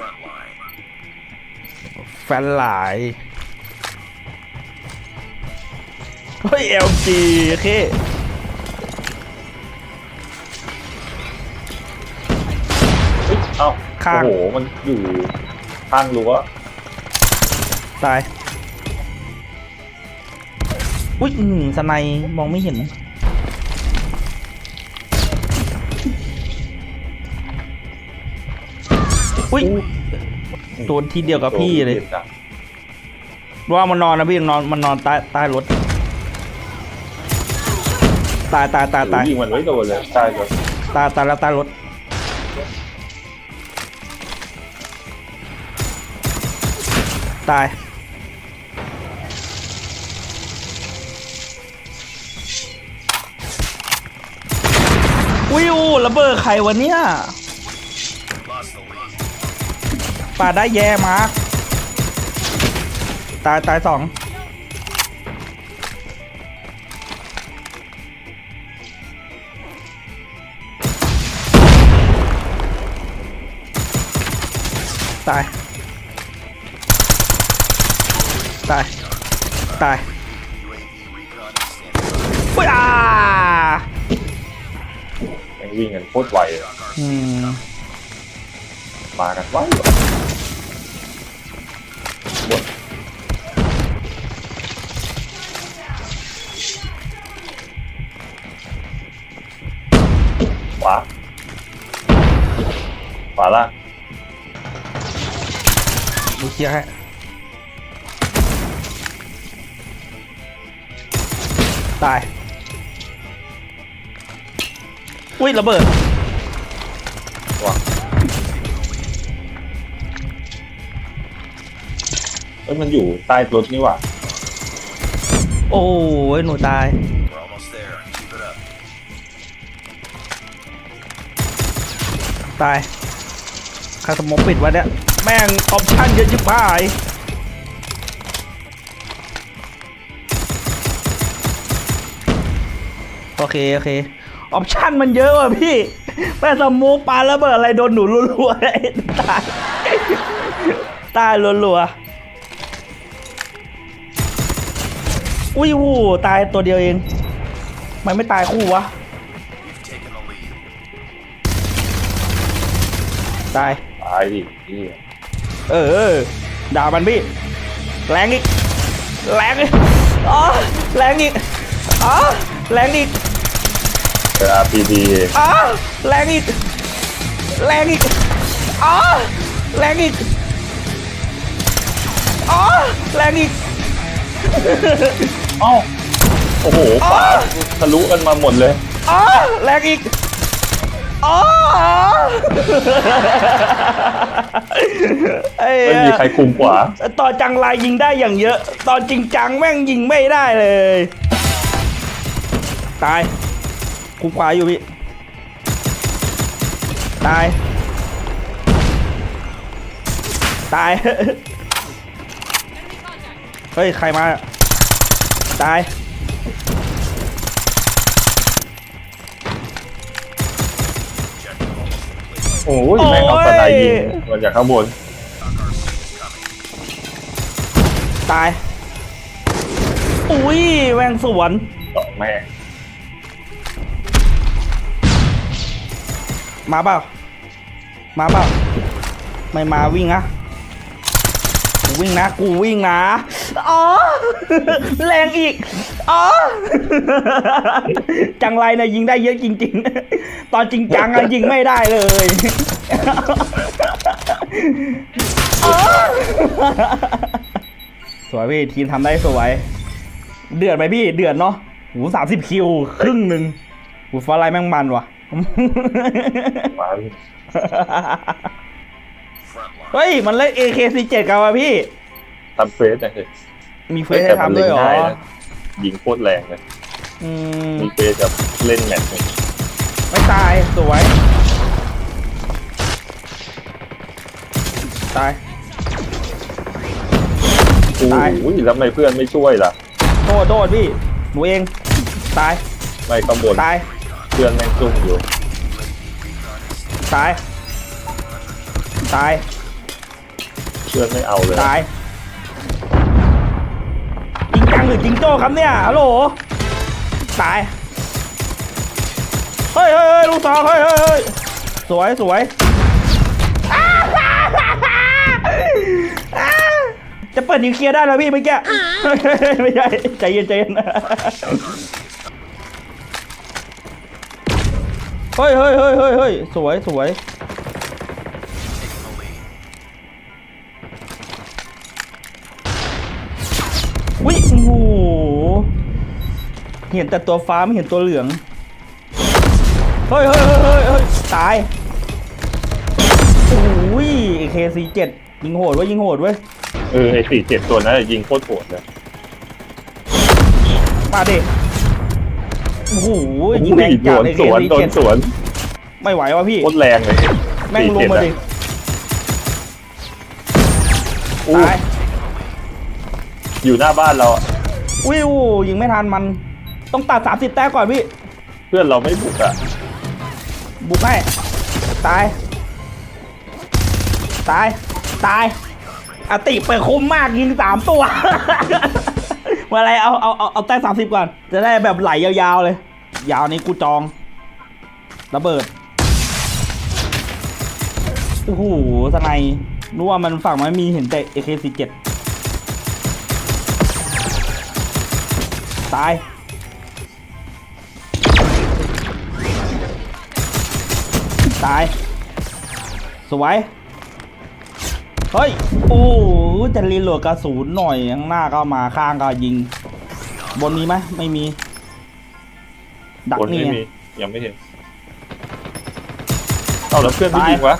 front line. แฟนหลาย เฮ้ย LG โอเคเฮ้ยเอ้าข้างโอ้โห มันอยู่ข้างรั้วตาย อุ้ยอืมสไนด์มองไม่เห็นอุ้ ยโดนทีเดียวกับพี่เลยจ็บจังว่ามันนอนนะพี่นอนมันนอนใต้ใต้รถ ตายตายตายตายยิงมันไว้โดนเลยใช่เลยตายตายแล้วใต้รถตายวิวระเบิดใครวะเนี่ย ป่าดได้แย่มาร์คตายตายสองตายตายตาย UAV recon is standing by. อุ้ยอ่าแม่งวิ่งกันโคตรไวเลยอืม มากันไว วาล่างดูเคลียร์ให้ตาย อุ้ยระเบิดวางเอ้ยมันอยู่ใต้รถนี่หว่าโอ้ยหนูตาย We're almost there. Keep it up. ตายคาสมองปิดไว้เนี่ย แม่งออปชั่นเยอะชิบหายโอเค โอเค ออปชั่นมันเยอะว่ะพี่แม่สมองปาระเบิดอะไรโดนหนูรัวๆเลยตาย ตายรัวๆอุ้ยวู้ตายตัวเดียวเอง มันไม่ตายคู่วะ ตายายดินี่เออ ด่ามันพี่ แรงอีก แรงอีกอ๋อแรงอีกอ๋อแรงอีกเจอ RPG อ๋อแรงอีก แรงอีกอ๋อแรงอีกอ๋อแรงอีกเอ้าโอ้โหขวาทะลุกันมาหมดเลยอ๋อแรงอีก อ๋อไอ้ไม่มีใครคุมขวาตอนจังไรยิงได้อย่างเยอะ ตอนจริงจังแม่งยิงไม่ได้เลย ตายคุมขวาอยู่พี่ ตาย ตาย เฮ้ย ใครมา ตาย โอ้ยแม่งเอาสไนด์ยิงมาจากข้างบนตาย อุ้ยแวงสวนสองแม่งมาเปล่า มาเปล่า ไม่มาวิ่งนะกู วิ่งนะ กูวิ่งนะ อ๋อ แรงอีก อ๋อ จังไรนะยิงได้เยอะจริง ๆ ตอนจริงจังอะยิงไม่ได้เลยอ๋อสวยพี่ทีมทำได้สวย เดือดไหมพี่เดือดเนาะหูสามสิบคิว ครึ่งหนึ่งหูฟอร์ไลน์แม่งมันว่ะ เฮ้ย มันเล่น AK47 กันวะพี่ทำเฟสนะเฮ้ยมีเฟซให้ทำด้วยเหรอแต่มันเล่นง่ายนะยิงโคตรแรงเลยอืมมีเฟสกับเล่นแมตช์หนึ่งไม่ตายสวย ตายโอ้ตายโหแล้วทำไมเพื่อนไม่ช่วยล่ะ โทษโทษพี่ หนูเอง ตาย ไม่ข้างบนตาย เพื่อนแม่งซุ่มอยู่ ตาย ตาย เพื่อนไม่เอาเลยตายจริงจังหรือจริงโจ้ครับเนี่ยฮัลโหลตายเฮ้ยเฮ้ยเฮ้ยลูกสองเฮ้ยเฮ้ยเฮ้ยสวยสวยอ้าวอ้าวจะเปิดนิวเคลียร์ได้แล้วพี่เมื่อกี้ไม่ใช่ใจเย็นใจเย็นเฮ้ยเฮ้ยเฮ้ยเฮ้ยเฮ้ยสวยสวย เห็นแต่ตัวฟ้าไม่เห็นตัวเหลืองเฮ้ยเฮ้ยเฮ้ยเฮ้ยเฮ้ยตาย โอ้ยเคซีเจ็ดยิงโหดเว้ยยิงโหดเว้ย เออไอ้สี่เจ็ดตัวนั้นยิงโคตรโหดเลยมาดิโอ้โหยิงแรงโดจัดนเลยเคสวนซีโดนเจ็ดสวนไม่ไหววะพี่ โคตรแรงเลยแม่งลงมาดิอู้ตาย อยู่หน้าบ้านเราอะ วิวยิงไม่ทันมัน ต้องตัดสามสิบแต้มก่อนพี่ เพื่อนเราไม่บุกอะบุกให้ ตาย ตาย ตาย อติเปิดคุ้มมากยิงสามตัวเมื่อไรเอาเอาเอาเอาแต้สามสิบก่อน จะได้แบบไหลยาวๆเลย ยาวนี้กูจองระเบิด โอ้โหสไนยนึกว่ามันฝั่งมันมีเห็นแต่ AK47 ตาย ตาย สวย เฮ้ย โอ้โหจะรีโหลดกระสุนหน่อยข้างหน้าก็มาข้างก็ยิง บนมีไหมไม่มี ดักบนนี่ไม่ไงมียังไม่เห็นเอาแล้วเพื่อนไม่ตายยิงวะ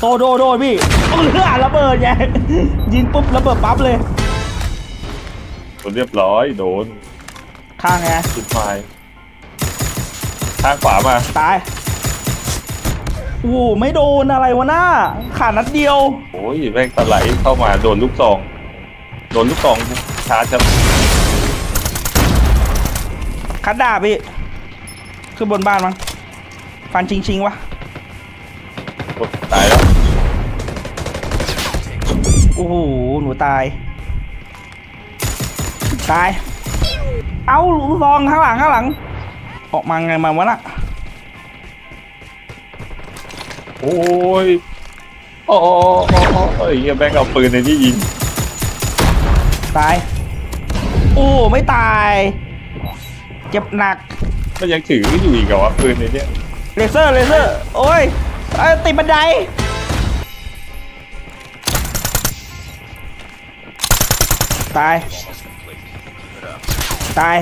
โตโดโดพี่เออระเบิดไง ยิงปุ๊บระเบิดปั๊บเลย โดนเรียบร้อยโดนข้างไง จุดไฟทางขวามาตาย โอ้โหไม่โดนอะไรวะหน้าขาดนัดเดียว โอ้ยแม่งสไลด์เข้ามาโดนลูกซอง โดนลูกซองชาร์จครับคัดดาบพี่ขึ้นบนบ้านมั้งฟันชิงชิงๆวะกดตายแล้วโอ้โหหนูตาย ตาย เอาลูกซองข้างหลังข้างหลัง ออกมาไงมาวะน่ะ โอ้ยโอ้โอ้โอ้โอ้เอ้ยเหี้ยแม่งเอาปืนในที่ยิง ตาย โอ้ไม่ตาย เจ็บหนักมันยังถืออยู่อีกเหรอวะปืนในเนี้ยเลเซอร์เลเซอร์ โอ้ยเอ้ยติดบันได ตาย Almost complete. Keep it up. ตาย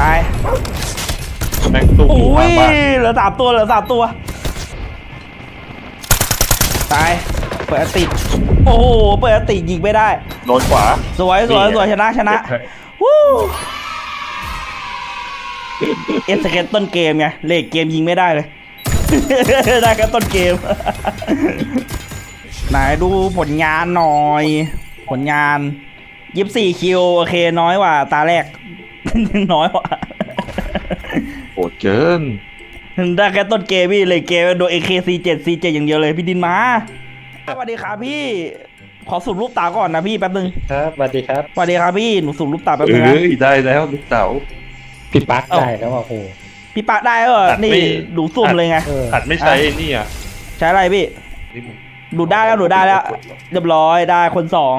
ตาย แม่งตุ้มโอ้อยู่ข้างยบ้าน เหลือสามตัวเหลือสามตัว ตาย เปิดอติโอ้โห เปิดอติยิงไม่ได้ โดนขวา สวยสวยนี่ไงสวยชนะชนะเก็บให้วู้เอสเกตต้นเกมไง เลขเกมยิงไม่ได้เลย ได้แค่ต้นเกม ไหนดูผลงานหน่อย ผลงานยี่สี่คิวโอเคน้อยกว่า ตาแรก น้อยกว่าโหดเกิน ได้แค่ต้นเกมพี่เลยเกมโดย AK47 C7 อย่างเดียวเลยพี่ดินมาสวัสดีครับพี่ ขอสูบลูกตาก่อนนะพี่แป๊บนึงครับสวัสดีครับสวัสดีครับพี่หนูสูบลูกตาแป๊บเอนึงนะ้ยได้แล้วลูกเต๋าพี่ปักเอ้าได้แล้วอะโอ้โหพี่ปะได้เหรออัดนี่ไม่ดูซุ่มเลยไงเอออัดไม่ใช้ไอ้นี่อะใช้อะไรพี่นี่มันดูได้แล้วดูได้แล้ว เรียบร้อยได้คนสอง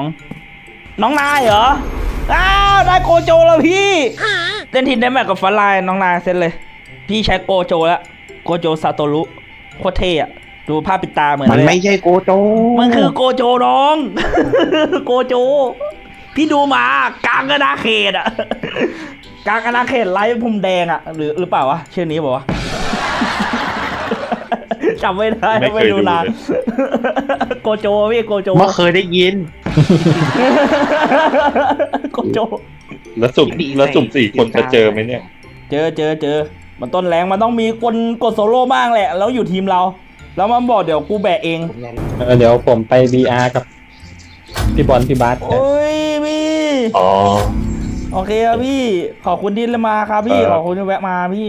น้องนายเหรออ้าวได้โกโจแล้วพี่เล่นทีมได้แมทกับฟันไลน์น้องนายเซ็ตเลย พี่ใช้โกโจแล้วโกโจซาโตรุโคตรเท่อะดูภาพปิดตาเหมือนมันเลยไม่ใช่โกโจมันคือโกโจน้อง โกโจ พี่ดูมากลางอาณาเขตอะกลางอาณาเขตไล่พรมแดงอะหรือหรือเปล่าวะชื่อนี้บอกว่าวะ จำไม่ได้ไม่เคยไม่ดูนานดูเลยโกโจพี่โกโจเมื่อเคยได้ยิน โกโจ แล้วสุ่มแล้วสุ่มสี่คนจะเจอไหมเนี่ย เจอเจอเจอ มันต้นแรงมันต้องมีคนกดโซโล่บ้างแหละ แล้วอยู่ทีมเรา แล้วมันบอกเดี๋ยวกูแบกเอง เออเดี๋ยวผมไป VR กับพี่บอลพี่บาสโอ้ยพี่ อ๋อ โอเคครับพี่ ขอบคุณที่มาครับพี่ เออ ขอบคุณที่แวะมาพี่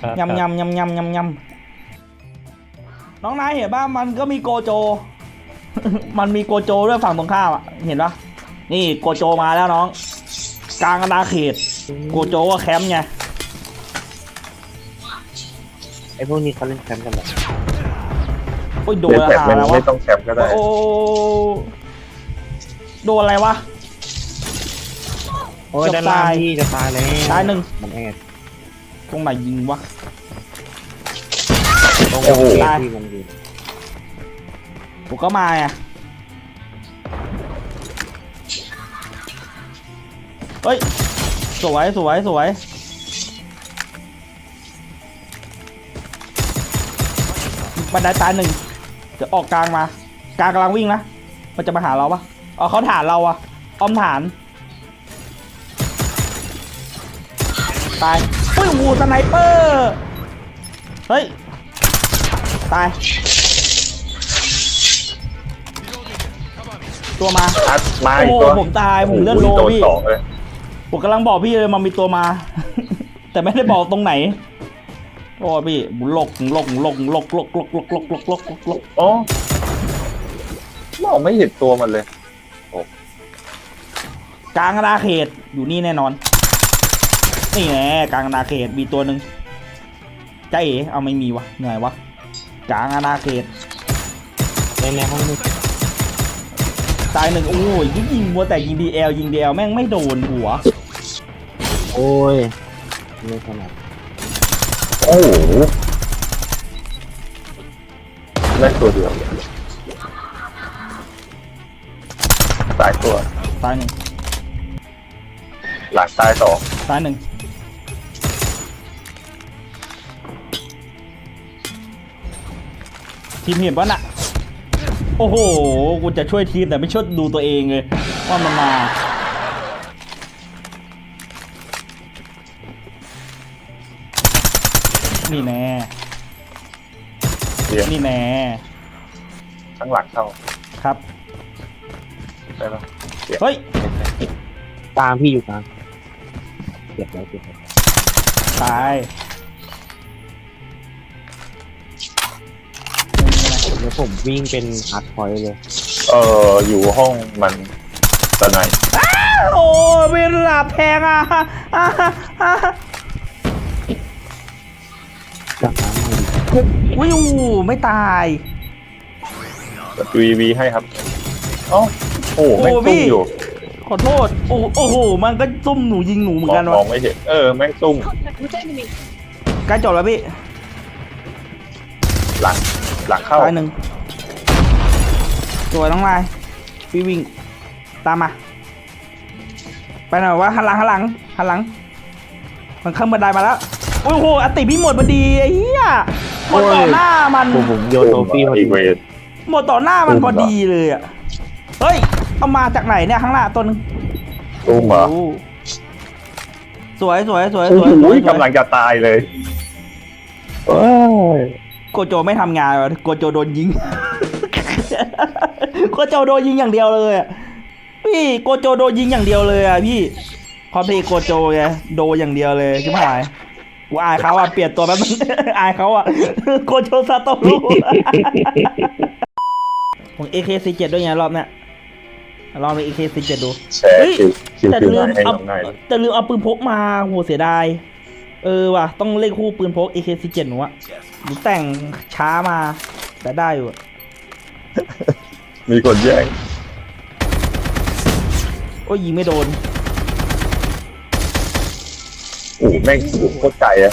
ครับยำยำยำยำยำยำน้องนายเห็นบ้างมันก็มีโกโจ มันมีโกโจด้วยฝั่งตรงข้ามอะ เห็นปะนี่โกโจมาแล้วน้อง กลางอาณาเขต โกโจก็แคมป์ไง ไอ้พวกนี้เขาเล่นแคมป์กันเหรอโอ้ยโดเล่นนอะแบบหาไม่แล้วไม่วะต้องแคปก็ได้ โอ้โดนอะไรวะ โอ้ยจะด้านล่างตายพี่จะตายแล้วตายหนึ่ง มันแอดตรงไหนยิงวะ ตรงโอ้โห ตาย ที่มันอยู่ผมก็มาไงเฮ้ย สวยสวยสวย บันไดตายหนึ่งเดี๋ยวออกกลางมากลางกำลังวิ่งนะมันจะมาหาเราปะอ๋อเขาฐานเราอะอ้อมฐาน ตายเฮ้ยโอ้โหสไนเปอร์เฮ้ยตายตัวมาอัดมาโอ้อีกโหตัวผมตายผมเลื่อนโลโดนพี่สองเลย ผมกำลังบอกพี่เลยมันมีตัวมา แต่ไม่ได้บอกตรงไหน โอ้ยพี่บุลกลกลกลกลกลกลกลกลกลกลกลกอ๋อมองไม่เห็นตัวมันเลยกลางอาณาเขตอยู่นี่แน่นอน นี่แน่กลางอาณาเขตมีตัวหนึ่งใจเอ๋เอาไม่มีวะเหนื่อยวะกลางอาณาเขตในในห้องมืดตายหนึ่งโอ้ยยิงยิงมัวแต่ยิงดีเอลยิงดีเอลแม่งไม่โดนหัว โอ้ยไม่ขนาดโอ้โหได้ตัวเดียวตายตัวตายหนึ่งหลังตายสองตายหนึ่งทีมเห็นปะน่ะ โอ้โห กูจะช่วยทีมแต่ไม่ช่วยดูตัวเองเลยว่ามันมา นี่แน่เดียวนี่แน่ข้างหลังเข้าครับใช่ปะเฮ้ยตามพี่อยู่กลางเก็บแล้วเก็บแล้วตายเดี๋ยวผมวิ่งเป็นฮาร์ดพอยต์เลย เอออยู่ห้องมันตะไหน โอ้เวลาแพงอะ วิวไม่ตายวีวีให้ครับเอ๋อโอ้โหแม่งโอ้ซุ่พี่มอยู่ ขอโทษ โอ้โอ้โห มันก็ซุ่มหนูยิงหนูเหมือมนอกังนมอวะงไม่เห็น เออ แม่งซุ่ม ใกล้จบแล้วพี่หลัง หลังเข้า ตายหนึ่งสวยน้องลายพี่วิ่ง ตามมา ไปหน่อยวะหันหลังหันหลังหันหลัง มันขึ้นบันไดมาแล้ว โอ้โหอติพี่หมดพอดีไอ้เหี้ย หมดต่อหน้ามัน ผมผมโยนโทฟี่พออีดีกเวทหมดต่อหน้ามันพอดีเลยอะ เฮ้ย เอามาจากไหนเนี่ยข้างหน้าตัวนึงซุ่มเหรอโอ้สวยสวยสวยโอ้สวยสโหวยกำลังจะตายเลยเอ้ยโกโจไม่ทำงานวะโกโจโดนยิง โกโจโดนยิงอย่างเดียวเลยอะพี่โกโจโดนยิงอย่างเดียวเลยอะพี่พอเพลย์โกโจไงโดนอย่างเดียวเลยใช่ไหม กูอายเขาอะเปลี่ยนตัวแป๊บนึง อายเขาอะโกโจซาโตรุผม AK47 ด้วยไงรอบเนี้ยลองไป AK47 ดู แชร์เฮ้ย คิวคิวแต่คิวลืมให้เอาน้องนายแต่ลืมเอาปืนพกมาโหเสียดาย เออว่ะ ต้องเล่นคู่ปืนพก AK47 หนูอะหนูแต่งช้ามาแต่ได้อยู่อะมีคนแย่งโอ้ยยิงไม่โดน โอ้โหแม่งโคตรไกลอะ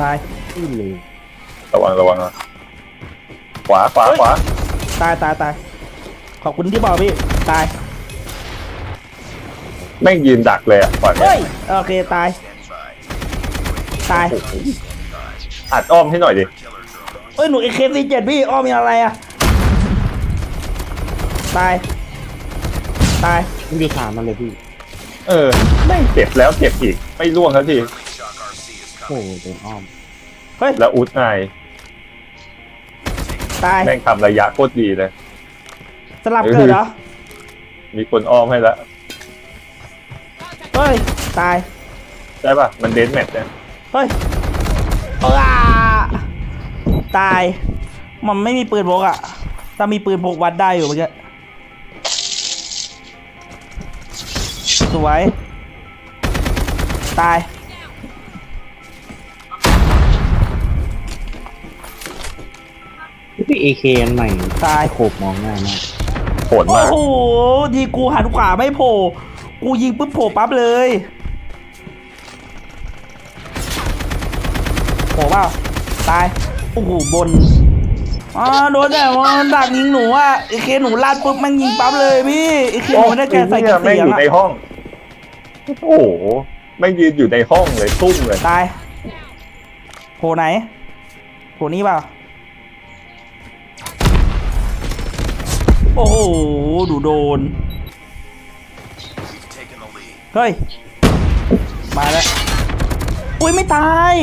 ตายขึ้นเลยระวังระวังนะขวาขวาขวาตายตายตายขอบคุณที่บอกพี่ ตาย แม่งยืนดักเลยอะก่อนเนี่ยเฮ้ยโอเค ตาย ตาย อัดอ้อมให้หน่อยดิเอ้ย หนู AK47 พี่ อ้อมีอะไรอะตาย ตายวิ่งดูถามมันเลยพี่ เออแม่งเจ็บแล้วเจ็บอีก ไม่ล่วงทันทีโอ้โหโดนอ้อม เฮ้ย แล้วอุดไงตาย แม่งทำระยะโคตรดีเลย สลับเกิดเหรอ มีคนอ้อมให้แล้วเฮ้ย ตายใช่ป่ะ มันเดนแมทเนี่ยเฮ้ยอ้าตาย มันไม่มีปืนพกอะถ้ามีปืนพกวัดได้อยู่เมื่อกี้ สวย ตาย พี่เอเคอันใหม่ตายโขบมองง่ายมากโหดโอ้มาก โห ทีกูหันขวาไม่โผล่ กูยิงปุ๊บโผล่ปั๊บเลยโผล่เปล่าตาย โอ้โห บนอ๋อโดนแต่ว่ามันดักยิงหนูอะไอเคหนูลาดปุ๊บมันยิงปั๊บเลยพี่ไอเคหนูไม่ได้แกใส่ไอ้กระเหี้ยแม่งเสียองยู่อะในห้อง โอ้โหแม่งยืนอยู่ในห้องเลยตุ้มเลย ตายโผล่ไหนโผล่นี้เปล่า โอ้โห ดูโดน We've taken the lead. เฮ้ย มาแล้ว อุ้ยไม่ตาย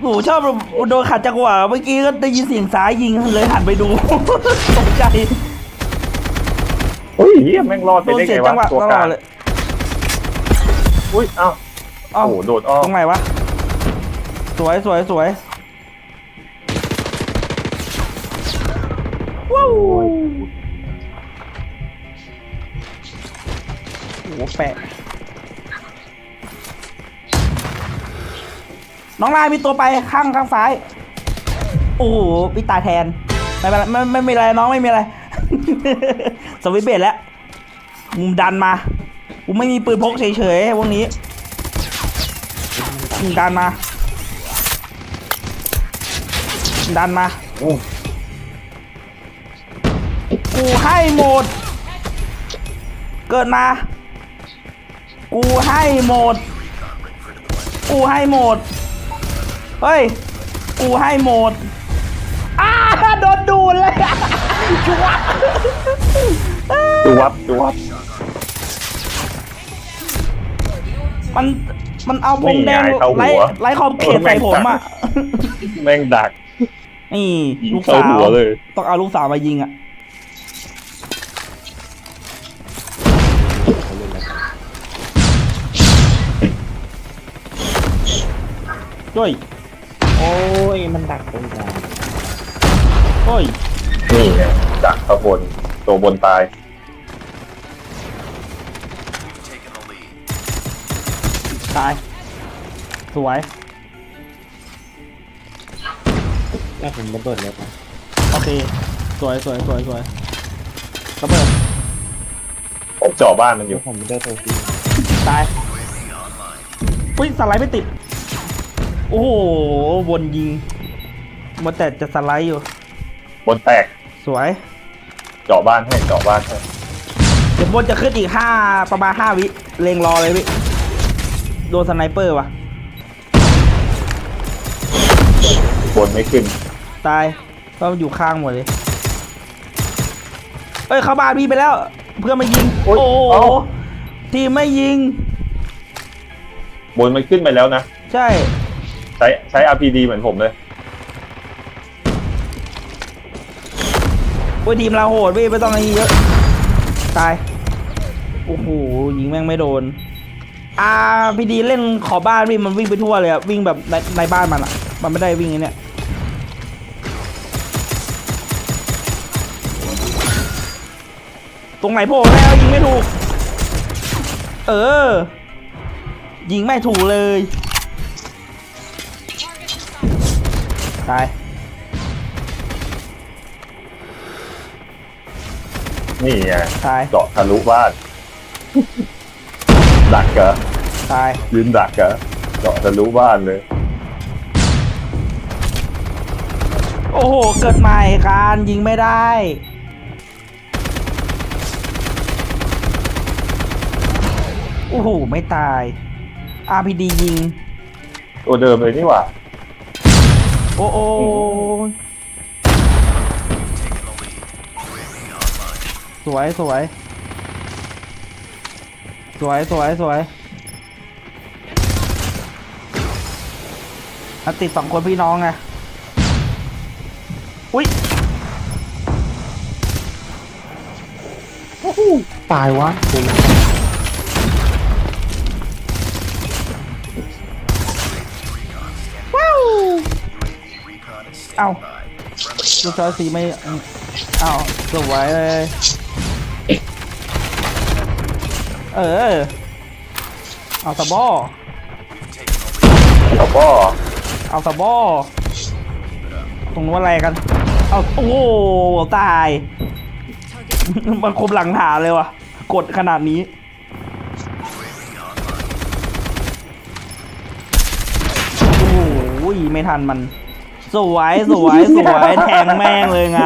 โอ้โหชอบโดนขัดจังหวะเมื่อกี้ก็ได้ยินเสียงซ้ายยิงเลยหันไปดู ตกใจเฮ้ยเหี้ยแม่งรอดโดไปนได้เสีไงยจังหวะวะตัวตกลลาองดเลย อุ้ยเอ้าเอ้าโอ้โหโดดอ้อมตรงไหนวะ สวยสวยสวยว้าวโอ้โหแปะ น้องลายมีตัวไปข้างข้างซ้าย โอ้โหพี่ตายแทน ไม่เป็นไรไม่ไม่ไม่มีอะไรน้องไม่มีอะไร สวิตช์เบรดแล้วมุมดันมา กูไม่มีปืนพกเฉยๆพวกนี้ดันมา ดันมาโอ้กูให้หมด เกิดมา กูให้หมด กูให้หมด เฮ้ย กูให้หมด อ้าโดนดูดเลยอะชัวร์ดูวับดูวับ มันมันเอาพรมแดงนี่ไงเข้าหัว ไล่ไล่ขอบเขตใส่ผมอะ แม่งดักนี่ยิงลูกเข้าสาว หัวเลย ต้องเอาลูกสาวมายิงอะ ด้วย โอ้ย มันดักตรงกลางโอ้ย นี่ไงดักข้างบนตัวบนตาย ตาย สวยแม่ผมระเบิดเลยนะโอเค สวยสวยสวยสวยระเบิดผมจ่อบ้านมันอแล้ยู่วผมได้ตัวฟรีตายอุ้ยสไลด์ไม่ติด โอ้โหวนยิงมันแต่จะสไลด์อยู่ บนแตกสวย เจาะบ้านให้เจาะบ้านให้เดี๋ยวบนจะขึ้นอีกห้าประมาณห้าวิ เลงรอเลยพี่ โดนสไนเปอร์ว่ะบนไม่ขึ้น ตายก็อยู่ข้างหมดเลย เอ้ยเข้าบ้านพี่ไปแล้ว เพื่อนมายิง โอ๊โอ้ยโหเอ้า ทีมไม่ยิง บนมันขึ้นไปแล้วนะ ใช่ ใช้ใช้ RPD เหมือนผมเลย โอ้ยทีมเราโหดพี่ไม่ต้องอะไรเยอะ ตาย โอ้โหยิงแม่งไม่โดน อ่าพีดีเล่นขอบบ้านพี่มันวิ่งไปทั่วเลยอะวิ่งแบบในในบ้านมันอะมันไม่ได้วิ่งไอ้เนี่ยตรงไหนโผล่แล้วยิงไม่ถูก เออ ยิงไม่ถูกเลยตายนี่ไงตายเจาะทะลุบ้าน ดักเหรอ ตาย ยืนดักเหรอเจาะทะลุบ้านเลย โอ้โห เกิดใหม่การยิงไม่ได้ โอ้โห ไม่ตาย RPD ยิง ตัวเดิมเลยนี่หว่าโอ้โอ้ Taken the lead. UAV online. สวยสวย สวยสวยสวย มาติดสองคนพี่น้องไงอุ้ยตายวะคุณว้าว UAV recon is Ow. standing by. Friendly ลูกจอยสีไม่อืมอ้าวสวยเลย เออ เอาสะบอ We've taken the lead. แล้วก็เอาสะบอตรงนู้นอะไรกัน เอาโอ้โหตาย มันคมหลังฐานเลยวะกดขนาดนี้ โอ้โหไม่ทันมัน สวยสวยสวยแทงแม่งเลยไง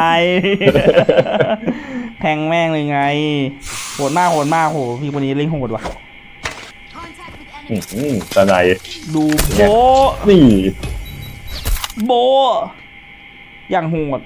แทงแม่งเลยไง โหดมากโหดมากโหพี่คนนี้เล่นโหดว่ะ อื้อหือตะไนดูโบะนี่ โบ อย่างโหด